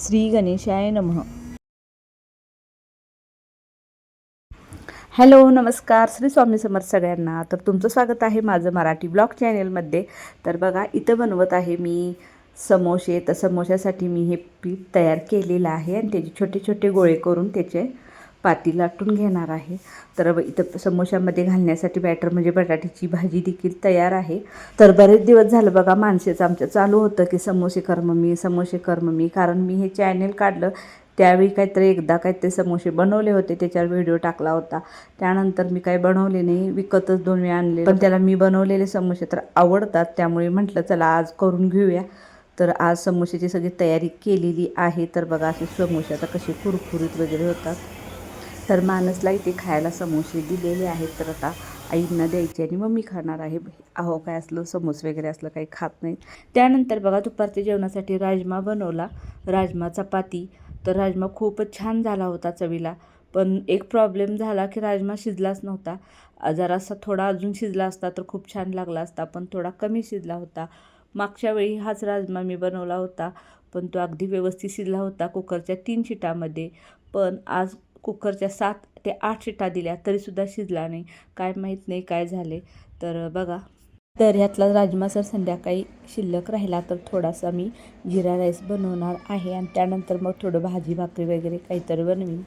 श्री गणेशाय नमः. हॅलो नमस्कार. श्री स्वामी समर्थ सगळ्यांना. तर तुमचं स्वागत आहे माझं मराठी ब्लॉग चॅनेलमध्ये. तर बघा इथं बनवत आहे मी समोसे. तर समोशासाठी मी हे पीठ तयार केलेलं आहे आणि त्याचे छोटे छोटे गोळे करून त्याचे पाती लाटून घेणार आहे. तर इथं समोशामध्ये घालण्यासाठी बॅटर म्हणजे बटाट्याची भाजी देखील तयार आहे. तर बरेच दिवस झालं बघा माणसेचं आमच्या चालू होतं की समोसे कर मम्मी समोसे कर मम्मी. कारण मी हे चॅनेल काढलं त्यावेळी काहीतरी एकदा काहीतरी समोसे बनवले होते त्याच्यावर व्हिडिओ टाकला होता. त्यानंतर मी काही बनवले नाही विकतच दोन वेळा आणले पण त्याला मी बनवलेले समोसे तर आवडतात त्यामुळे म्हटलं चला आज करून घेऊया. तर आज समोश्याची सगळी तयारी केलेली आहे. तर बघा असे समोसे आता कसे कुरकुरीत वगैरे होतात. तर मानसला इथे खायला समोसे दिलेले आहेत. तर आता आईंना द्यायचे आणि मग मी खाणार आहे. अहो काय असलं समोस वगैरे असलं काही खात नाही. त्यानंतर बघा दुपारच्या जेवणासाठी राजमा बनवला. राजमा चपाती. तर राजमा खूपच छान झाला होता चवीला. पण एक प्रॉब्लेम झाला की राजमा शिजलाच नव्हता. जरासा थोडा अजून शिजला असता तर खूप छान लागला असता पण थोडा कमी शिजला होता. मागच्या वेळी हाच राजमा मी बनवला होता पण तो अगदी व्यवस्थित शिजला होता कुकरच्या तीन शिटामध्ये. पण आज कुकरच्या सात ते आठ शिटा दिल्या तरीसुद्धा शिजला नाही. काय माहीत नाही काय झाले. तर बघा. तर ह्यातला राजमा सर संध्याकाळी शिल्लक राहिला तर थोडासा मी जिरा राईस बनवणार आहे आणि त्यानंतर मग थोडं भाजी भाकरी वगैरे काहीतरी बनवीन.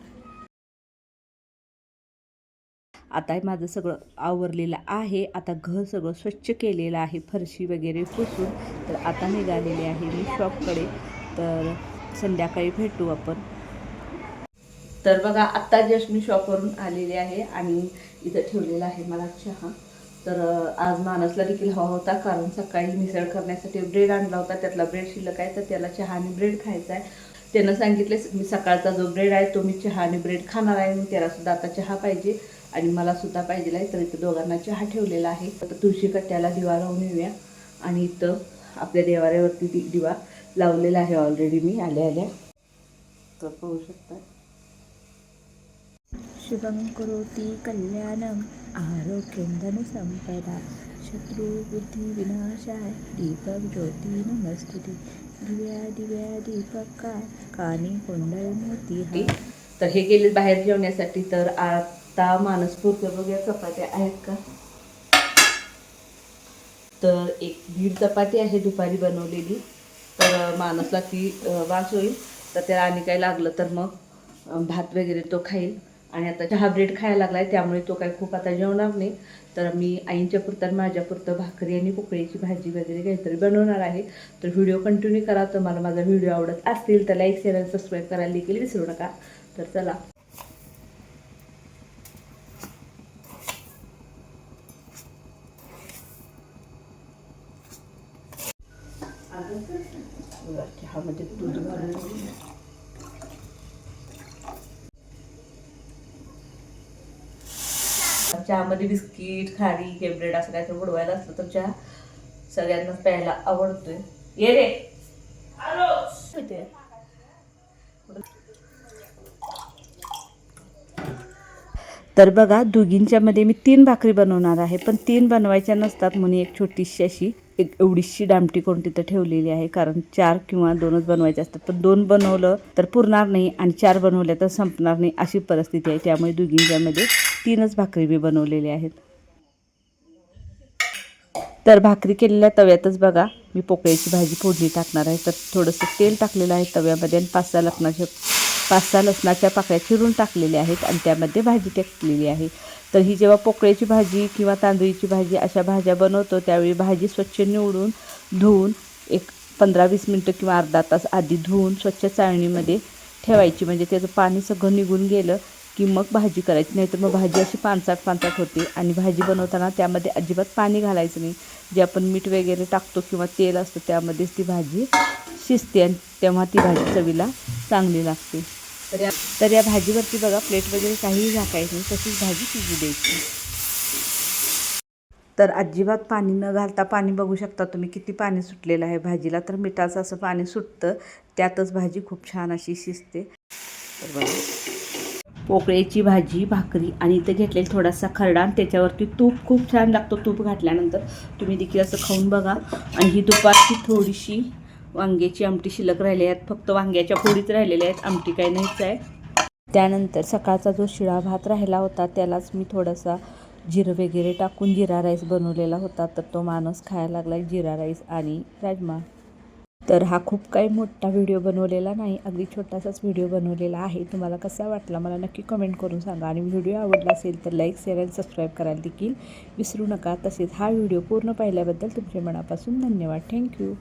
आता माझं सगळं आवरलेलं आहे. आता घर सगळं स्वच्छ केलेलं आहे. फरशी वगैरे पुसून तर आता निघालेले आहे मी शॉपकडे तर संध्याकाळी भेटू आपण. तर बघा आत्ता जस्ट मी शॉपवरून आलेली आहे आणि इथं ठेवलेला आहे मला चहा. तर आज मानसला देखील हवा होता कारण सकाळी मिसळ करण्यासाठी ब्रेड आणला होता. त्यातला ब्रेड शिल्लक आहे तर त्याला चहा आणि ब्रेड खायचा आहे. त्यानं सांगितले मी सकाळचा जो ब्रेड आहे तो मी चहा आणि ब्रेड खाणार आहे. मग त्यालासुद्धा आता चहा पाहिजे आणि मला सुद्धा पाहिजे आहे. तर इथं दोघांना चहा ठेवलेला आहे. तर तुळशी कट्ट्याला दिवा लावून येऊया. आणि इथं आपल्या देवाऱ्यावरती दिवा लावलेला आहे ऑलरेडी मी आल्या आल्या. तर पाहू शकता शुभं करोति कल्याणम् आरोग्यं संपदा शत्रुबुद्धिविनाशाय दीपक ज्योती नमस्तुते दिव्या दिव्या दीपका कानी कुंडल मोती होती. तर हे गेले बाहेर जेवण्यासाठी तर आता मानस पुरते बघूया चपात्या आहेत का? तर एक दीड चपाती आहे दुपारी बनवलेली. तर मानसला ती वास होईल. तर त्याला आणि काही लागलं तर मग भात वगैरे तो खाईल. आणि आता चहा ब्रेड खायला लागलाय त्यामुळे तो काही खूप आता जेवणार नाही. तर मी आईंच्या पुरतं आणि माझ्या पुरतं भाकरी आणि पोकळीची भाजी वगैरे काहीतरी बनवणार आहे. तर व्हिडिओ कंटिन्यू करा तुम्हाला माझा व्हिडिओ आवडत असतील तर लाईक शेअर आणि सबस्क्राईब करायला देखील विसरू नका. तर चला. चहामध्ये दूध घालून चहामध्ये बिस्किट खारी हे ब्रेड असं काहीतरी बुडवायला असलं तर चहा सगळ्यांनाच प्यायला आवडतोय. ये रे. तर बघा दोघींच्यामध्ये मी तीन भाकरी बनवणार आहे पण तीन बनवायच्या नसतात म्हणून एक छोटीशी अशी एक एवढीशी डामटी करून तिथं ठेवलेली आहे कारण चार किंवा दोनच बनवायचे असतात. पण दोन बनवलं तर पुरणार नाही आणि चार बनवल्या तर संपणार नाही अशी परिस्थिती आहे. त्यामुळे दोघींच्यामध्ये तीनच भाकरी मी बनवलेल्या आहेत. तर भाकरी केलेल्या तव्यातच बघा मी पोकळ्याची भाजी फोडणी टाकणार आहे. तर थोडंसं तेल टाकलेलं आहे तव्यामध्ये आणि पाच सहा लसणाच्या पाच सहा लसणाच्या पाकळ्या चिरून टाकलेल्या आहेत आणि त्यामध्ये भाजी टाकलेली आहे. तर ही जेव्हा पोकळ्याची भाजी किंवा तांदळीची भाजी अशा भाज्या बनवतो त्यावेळी भाजी स्वच्छ निवडून धुवून एक पंधरा वीस मिनटं किंवा अर्धा तास आधी धुवून स्वच्छ चाळणीमध्ये ठेवायची. म्हणजे त्याचं पाणी सगळं निघून गेलं की मग भाजी करायची नाहीतर मग भाजी अशी पानसाट पानसाट होते. आणि भाजी बनवताना त्यामध्ये अजिबात पाणी घालायचं नाही. जे आपण मीठ वगैरे टाकतो किंवा तेल असतं त्यामध्येच ती भाजी शिजते आणि तेव्हा ती भाजी चवीला चांगली लागते. तर या तर या भाजीवरती बघा प्लेट वगैरे काहीही झाकायचं नाही तशीच भाजी शिजू द्यायची. तर अजिबात पाणी न घालता पाणी बघू शकता तुम्ही किती पाणी सुटलेलं आहे भाजीला. तर मिठाचं असं पाणी सुटतं त्यातच भाजी खूप छान अशी शिजते. तर बघा पोकळ्याची भाजी भाकरी आणि इथं घेतलेला थोडासा खरडा आणि त्याच्यावरती तूप खूप छान लागतो. तूप घातल्यानंतर तुम्ही देखील असं खाऊन बघा. आणि ही दुपारची थोडीशी वांग्याची आमटी शिल्लक राहिली आहेत फक्त वांग्याच्या फोडीच राहिलेल्या आहेत. आमटी काही नाहीच आहे. त्यानंतर सकाळचा जो शिळा भात राहिला होता त्यालाच मी थोडासा जिरं वगैरे टाकून जिरा राईस बनवलेला होता. तर तो माणूस खायला लागला जिरा राईस आणि राजमा. तर हा खूप काही मोठा व्हिडिओ बनवलेला नाही अगदी छोटासाच व्हिडिओ बनवलेला आहे. तुम्हाला कसा वाटला मला नक्की कमेंट करून सांगा. आणि व्हिडिओ आवडला असेल तर लाईक शेअर आणि सबस्क्राईब करायला देखील विसरू नका. तसेच हा व्हिडिओ पूर्ण पाहिल्याबद्दल तुमच्या मनापासून धन्यवाद. थँक्यू